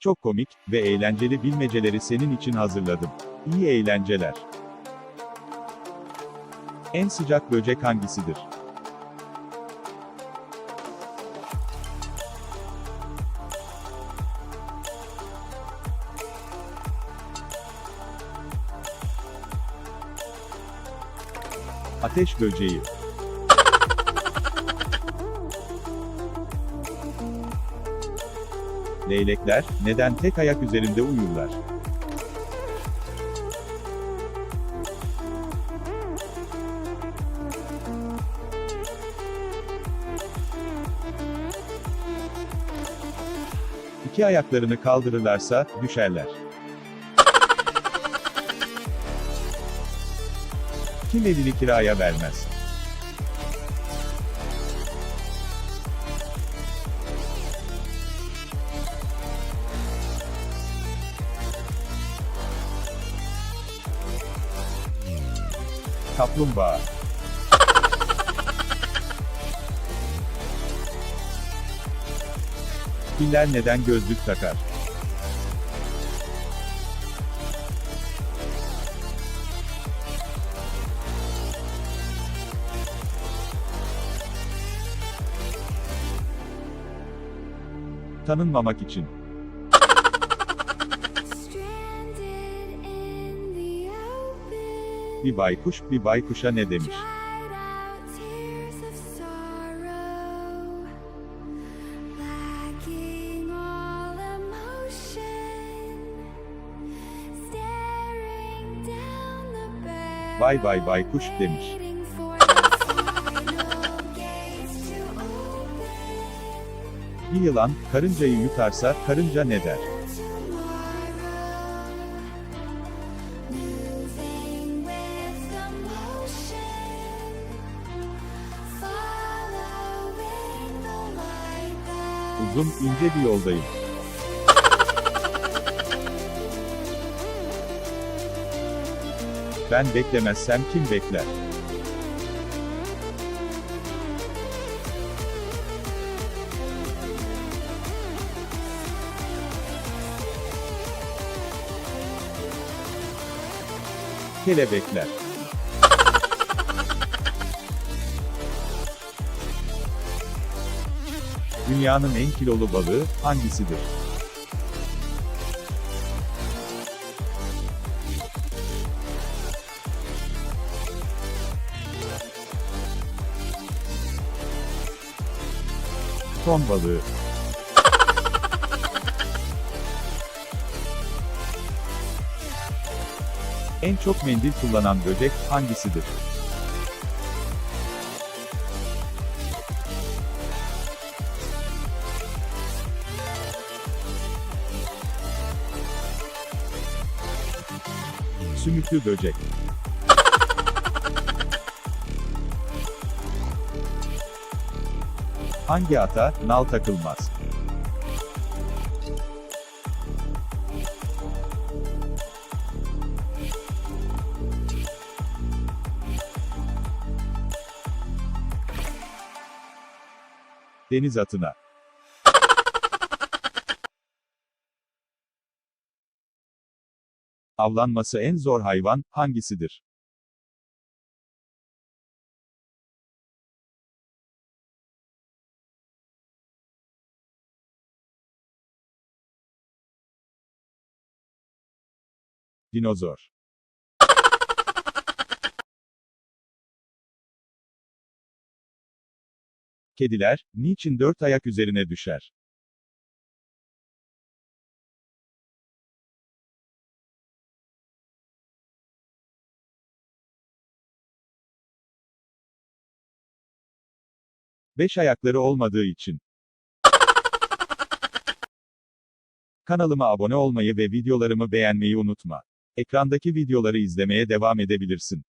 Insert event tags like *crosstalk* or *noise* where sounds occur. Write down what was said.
Çok komik ve eğlenceli bilmeceleri senin için hazırladım. İyi eğlenceler. En sıcak böcek hangisidir? Ateş böceği. Leylekler neden tek ayak üzerinde uyurlar? İki ayaklarını kaldırırlarsa düşerler. Kim evini kiraya vermez? Kaplumbağa. Filler neden gözlük takar? Tanınmamak için. Bir baykuş, bir baykuşa ne demiş? Bay bay baykuş demiş. Bir yılan, karıncayı yutarsa, karınca ne der? Uzun, ince bir yoldayım. Ben beklemezsem kim bekler? Kelebekler. Dünyanın en kilolu balığı hangisidir? Ton balığı. En çok mendil kullanan böcek hangisidir? Sümüklü böcek. *laughs* Hangi ata nal takılmaz? Deniz atına. Avlanması en zor hayvan hangisidir? Dinozor. Kediler, niçin dört ayak üzerine düşer? Beş ayakları olmadığı için. Kanalıma abone olmayı ve videolarımı beğenmeyi unutma. Ekrandaki videoları izlemeye devam edebilirsin.